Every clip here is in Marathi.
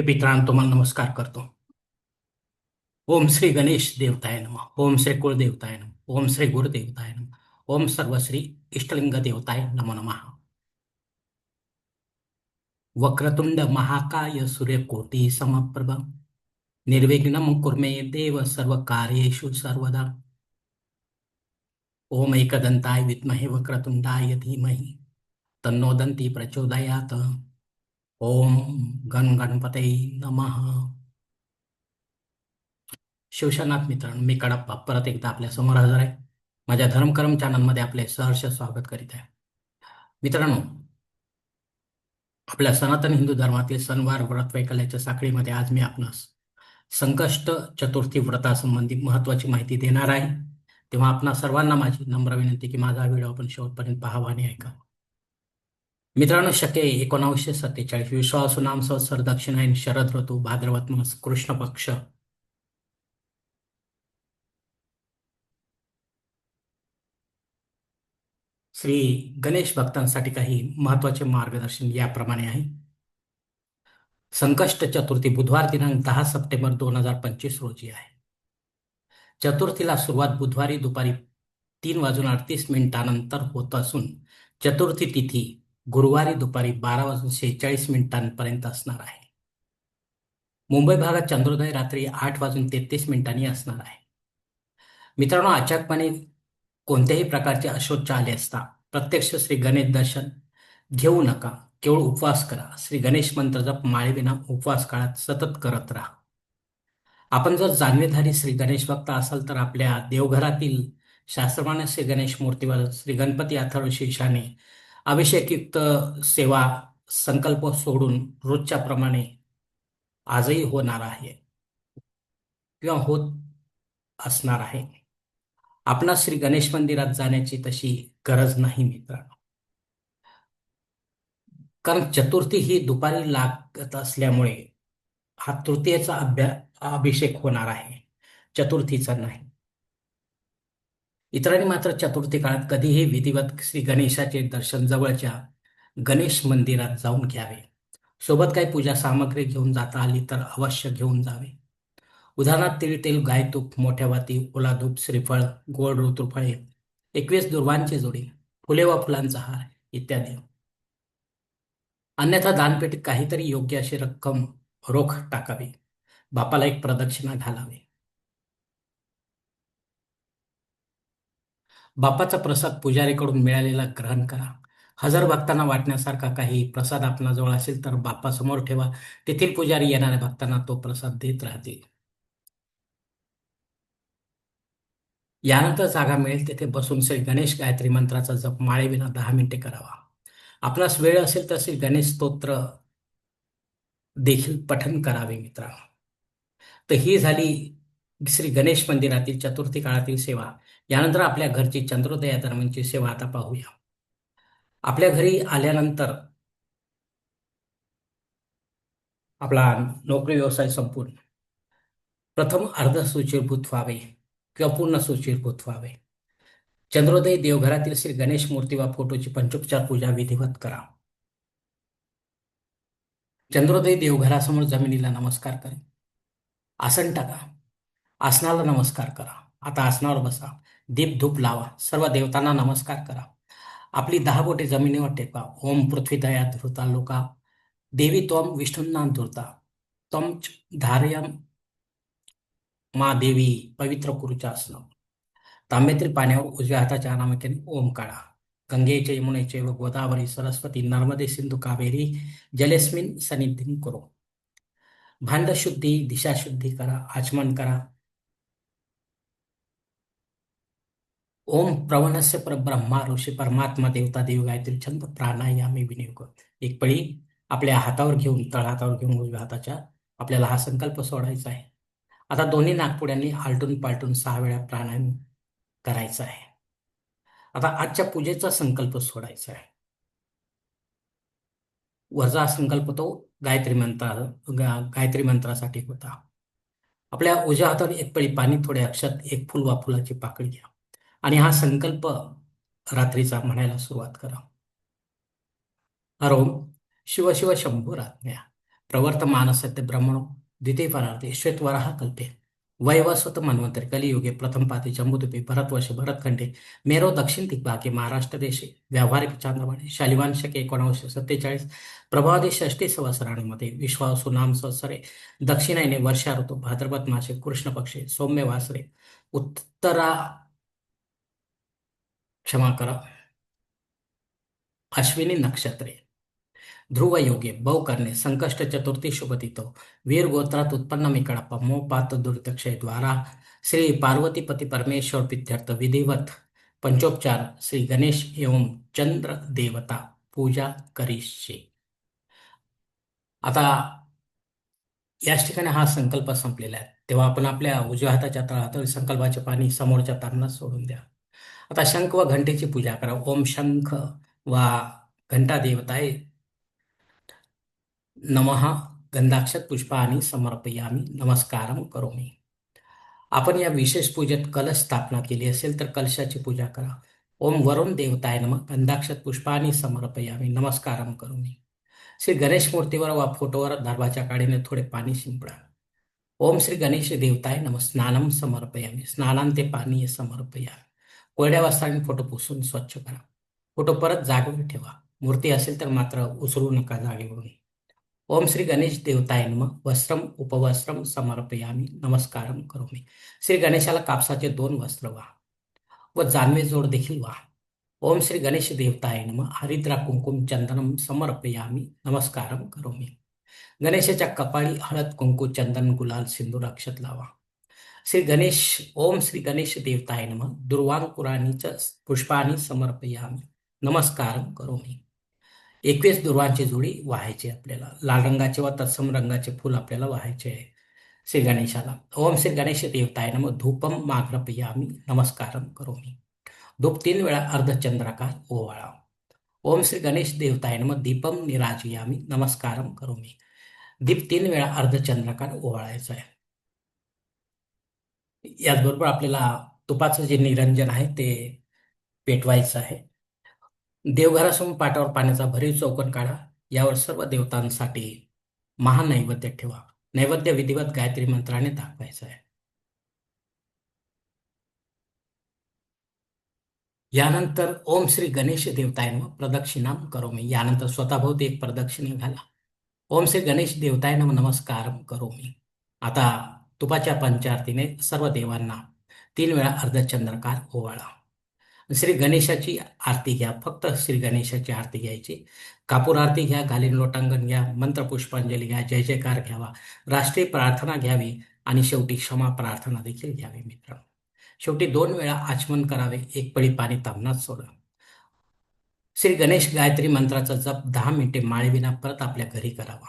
हे तुम्हाला नमस्कार करतो. ओम श्री गणेश देवताय नम. ओम श्री कुळदेवताय नम. ओम श्री गुरुदेवताय नम. ओम सर्वश्री इष्टलिंग देवताय नमो नमः. वक्रतुंड महाकाय सूर्यकोटी समप्रभ. निर्विघ्नं कुर्मे देव सर्व कार्येषु सर्वदा. ओम एकदंताय विद्महे वक्रतुंडाय धीमहि. तन्नो दंती प्रचोदयात. ओम गण गणपते नमः. शिवशनाथ मित्रांनो मी कडप्पा परत एकदा आपल्यासमोर हजर आहे. माझ्या धर्मकर्म चॅनलमध्ये आपले सहर्ष स्वागत करीत आहे. मित्रांनो आपल्या सनातन हिंदू धर्मातील सणवार व्रत वैकल्याच्या साखळीमध्ये आज मी आपणास संकष्ट चतुर्थी व्रतासंबंधी महत्वाची माहिती देणार आहे. तेव्हा आपणा सर्वांना माझी नम्र विनंती की माझा व्हिडिओ आपण शेवटपर्यंत पाहावा आणि ऐकावा. मित्रांनो शके एकोणावीसशे सत्तेचाळीस. विश्वासू नाम संवत्सर दक्षिणायन शरद ऋतू भाद्रवत मास कृष्ण पक्ष. श्री गणेश भक्तांसाठी काही महत्त्वाचे मार्गदर्शन याप्रमाणे आहे. संकष्ट चतुर्थी बुधवार दिनांक दहा सप्टेंबर दोन हजार पंचवीस रोजी आहे. चतुर्थीला सुरुवात बुधवारी दुपारी तीन वाजून अडतीस मिनिटानंतर होत असून चतुर्थी तिथी गुरुवारी दुपारी बारा वाजून शेहेचाळीस मिनिटांपर्यंत असणार आहे. मुंबई भागात चंद्रोदय रात्री आठ वाजून तेहतीस मिनिटांनी असणार आहे. मित्रांनो अचानकपणे कोणत्याही प्रकारचे अशोच आले असता प्रत्यक्ष श्री गणेश दर्शन घेऊ नका. केवळ उपवास करा. श्री गणेश मंत्र जप माळेविना उपवास काळात सतत करत राहा. आपण जर जाणवेधारी श्री गणेश भक्त असाल तर आपल्या देवघरातील शास्त्रमान्य श्री गणेश मूर्तीवर श्री गणपती अथर्व शीर्षाने अभिषेकयुक्त सेवा संकल्प सोडून रोजच्या प्रमाणे आजही होणार आहे किंवा होत असणार आहे. आपणा श्री गणेश मंदिरात जाण्याची तशी गरज नाही मित्रांनो. कारण चतुर्थी ही दुपारी लागत असल्यामुळे हा तृतीयेचा अभ्या अभिषेक होणार आहे. चतुर्थीचा नाही. इतरांनी मात्र चतुर्थी काळात कधीही विधिवत श्री गणेशाचे दर्शन जवळच्या गणेश मंदिरात जाऊन घ्यावे. सोबत काही पूजा सामग्री घेऊन जाता आली तर अवश्य घेऊन जावे. उदाहरणार्थ तिळ तेल गाय तूप मोठ्या वाती ओला धूप श्रीफळ गोड ऋतुफळे एकवीस दुर्वांची जोडी फुले व फुलांचा हार इत्यादी. अन्यथा दानपेटीत काहीतरी योग्य अशी रक्कम रोख टाकावी. बापाला एक प्रदक्षिणा घालावे. बापाचा प्रसाद पुजारीकडून मिळालेला ग्रहण करा. हजर भक्तांना वाटण्यासारखा काही प्रसाद आपणाजवळ असेल तर बापासमोर ठेवा. तेथील पुजारी येणाऱ्या भक्तांना तो प्रसाद देत राहतील. यानंतर जागा मिळेल तेथे बसून श्री गणेश गायत्री मंत्राचा जप माळेविना दहा मिनिटे करावा. आपणास वेळ असेल तर श्री गणेश स्तोत्र देखील पठन करावे मित्रा. तर ही झाली श्री गणेश मंदिरातील चतुर्थी काळातील सेवा. यानंतर आपल्या घरची चंद्रोदया धर्मांची सेवा आता पाहूया. आपल्या घरी आल्यानंतर आपला नोकरी व्यवसाय संपून प्रथम अर्ध सुचिरभूत व्हावे किंवा पूर्ण सुचिरभूत व्हावे. चंद्रोदय देवघरातील श्री गणेश मूर्ती वा फोटोची पंचोपचार पूजा विधिवत करा. चंद्रोदय देवघरासमोर जमिनीला नमस्कार करा. आसन टाका. आसनाला नमस्कार करा. आता आसनावर बसा. दीप धूप लावा. सर्व देवतांना नमस्कार करा. आपली दहा बोटे जमिनीवर टेका ओम पृथ्वी दया धृता लोका. देवी त्वम विष्णूंना धुरता. त्वम धार्यम मा देवी. पवित्र कुरुच्या आसनं तांबेतील पाण्यावर उजव्या हाताच्या अनामिकेने ओम काढा. गंगेचे यमुनेचे व गोदावरी सरस्वती नर्मदे सिंधू कावेरी जलेस्मिन सनिधीन करो. भांडशुद्धी दिशाशुद्धी करा. आचमन करा. ओम प्रवणस्य परब्रह्मा ऋषी परमात्मा देवता देव गायत्री छंद प्राणायामी विनियोग. एक पळी आपल्या हातावर घेऊन तळहातावर घेऊन उजव्या हाताच्या आपल्याला हा संकल्प सोडायचा आहे. आता दोन्ही नागपुड्यांनी आलटून पालटून सहा वेळा प्राणायाम करायचा आहे. आता आजच्या पूजेचा संकल्प सोडायचा आहे. वरचा संकल्प तो गायत्री मंत्रा गायत्री मंत्रासाठी होता. आपल्या उजव्या हातावर एक पळी पाणी थोड्या अक्षत एक फुल वा फुलाची पाकळी घ्या. आणि हा संकल्प रात्रीचा म्हणायला सुरुवात करा. अरोम शिव शिव शंभू राज्ञा प्रवर्तमानसत्य ब्रह्मणो द्वितीय परार्थे श्वेतवराह कल्पे वैवस्वत मन्वंतरी कलियुगे प्रथम पाती जम्बूद्वीपे भरतवर्षे भरतखंडे मेरो दक्षिण दिग्भागे महाराष्ट्र देशे व्यावहारिक चांद्रमाने शालिवान शके सत्तेचाळीस प्रभावदी षष्टी सहस्राणीमध्ये विश्वासू नाम संवत्सरे दक्षिणायने वर्षा ऋतू भाद्रपद मासे कृष्ण पक्षे सौम्य वासरे उत्तरा क्षमा करा अश्विनी नक्षत्रे ध्रुव योगे बहुकर्णे संकष्ट चतुर्थी शुभतितो वीर गोत्रात उत्पन्न मी कळप्पा मोपात दुर्दक्षय द्वारा श्री पार्वतीपती परमेश्वर पित्यर्थ विधिवत पंचोपचार श्री गणेश एवं चंद्र देवता पूजा करीशे आता याच ठिकाणी हा संकल्प संपलेला आहे. तेव्हा आपण आपल्या उजव्या हाताच्या तळातळ संकल्पाचे पाणी समोरच्या तारणात सोडून द्या. आता शंख व घंटेची पूजा करा. ओम शंख वा घंटा देवताय नमः. गंधाक्षत पुष्पाने समर्पयामी. नमस्कारम करोमी. आपण या विशेष पूजेत कलश स्थापना केली असेल तर कलशाची पूजा करा. ओम वरुण देवताय नम. गंधाक्षत पुष्पाने समर्पयामी. नमस्कारम करोमी. श्री गणेश मूर्तीवर वा फोटोवर दर्भाच्या काडीने थोडे पाणी शिंपडा. ओम श्री गणेश देवताय नम. स्नानम समर्पयामी. स्नानांते पाणी समर्पयामी. कोरड्या वस्त्राने फोटो पुसून स्वच्छ करा. फोटो परत जागून ठेवा. मूर्ती असेल तर मात्र उसरू नका जागेवरून. ओम श्री गणेश देवताय नम. वस्त्रम उपवस्त्रम समर्पयामी. नमस्कारम करोमी. श्री गणेशाला कापसाचे दोन वस्त्र वा व जानवे जोड देखील वा ओम श्री गणेश देवताय नम. हरिद्रा कुंकुम चंदनम समर्पयामी. नमस्कारम करोमी. गणेशाच्या कपाळी हळद कुंकू चंदन गुलाल सिंदूर अक्षत लावा. श्री गणेश ओम श्री गणेश देवताय नम. दुर्वांकुराणीच पुष्पानी समर्पयामी. नमस्कार करो मी एकवीस दुर्वांची जोडी व्हायची आपल्याला. लाल रंगाचे व तत्सम रंगाचे फूल आपल्याला व्हायचे. आहे श्री गणेशाला. ओम श्री गणेश देवताय नम. धूपम माघ्रपयामी नमस्कार करो मी धूप तीन वेळा अर्धचंद्राकार ओवाळा. ओम श्री गणेश देवताय नम. दीपम निराजयामी. नमस्कारम करोमी. दीप तीन वेळा अर्धचंद्राकार ओवाळायचा आहे. याचबरोबर आपल्याला तुपाचं जे निरंजन आहे ते पेटवायचं आहे. देवघरासमोर पाटावर पाण्याचा भरीव चौकन काढा. यावर सर्व देवतांसाठी महान नैवेद्य ठेवा. नैवेद्य विधिवत गायत्री मंत्राने दाखवायचं आहे. यानंतर ओम श्री गणेश देवताय नम. प्रदक्षिणाम करो मी यानंतर स्वतःभोवती एक प्रदक्षिणे घाला. ओम श्री गणेश देवताय नम. नमस्कार करो मी आता तुपाच्या पंचारतीने सर्व देवांना तीन वेळा अर्धचंद्रकार ओवाळा. श्री गणेशाची आरती घ्या. फक्त श्री गणेशाची आरती घ्यायची. कापूर आरती घ्या घालीन लोटांगण घ्या मंत्र पुष्पांजली घ्या जय जयकार घ्यावा राष्ट्रीय प्रार्थना घ्यावी आणि शेवटी क्षमा प्रार्थना देखील घ्यावी मित्रांनो शेवटी दोन वेळा आचमन करावे एक पळी पाणी तांबणात सोडा. श्री गणेश गायत्री मंत्राचा जप दहा मिनिटे माळेविना परत आपल्या घरी करावा.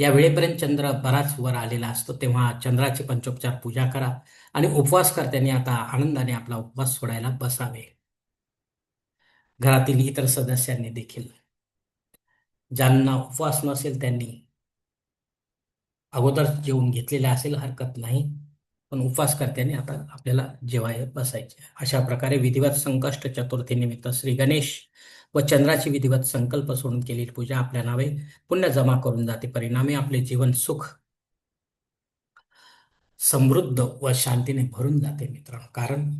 या वेळेपर्यंत चंद्र बराच वर आलेला असतो तेव्हा चंद्राची पंचोपचार पूजा करा आणि उपवास आता आनंदाने आपला उपवास सोडायला बसावे. घरातील इतर सदस्यांनी देखील ज्यांना उपवास नसेल त्यांनी अगोदर जेवून घेतलेले असेल हरकत नाही पण उपवास आता आपल्याला जेवाय बसायचे. अशा प्रकारे विधिवत संकष्ट चतुर्थी निमित्त श्री गणेश व चंद्राची विधिवत संकल्प सोडून केलेली पूजा आपल्या नावे पुण्य जमा करून जाते. परिणामी आपले जीवन सुख समृद्ध व शांतीने भरून जाते मित्रांनो. कारण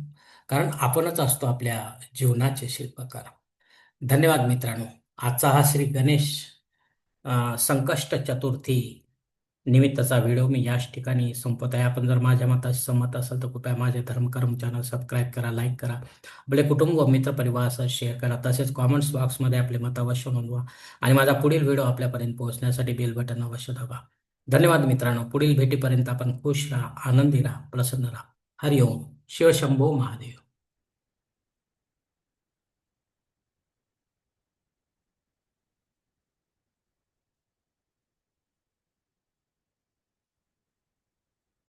कारण आपणच असतो आपल्या जीवनाचे शिल्पकार. धन्यवाद मित्रांनो. आजचा हा श्री गणेश संकष्ट चतुर्थी निमित्ताचा व्हिडिओ मी याच ठिकाणी संपत आहे. आपण जर माझ्या मताशी सहमत असाल तर कृपया माझे धर्मकर्म चॅनल सबस्क्राईब करा लाईक करा. आपले कुटुंब व मित्रपरिवारासह शेअर करा. तसेच कॉमेंट्स बॉक्समध्ये आपले मत अवश्य नोंदवा आणि माझा पुढील व्हिडिओ आपल्यापर्यंत पोहोचण्यासाठी बेल बटन अवश्य दाबा. धन्यवाद मित्रांनो. पुढील भेटीपर्यंत आपण खुश राहा आनंदी राहा प्रसन्न राहा. हरिओम. शिवशंभो महादेव.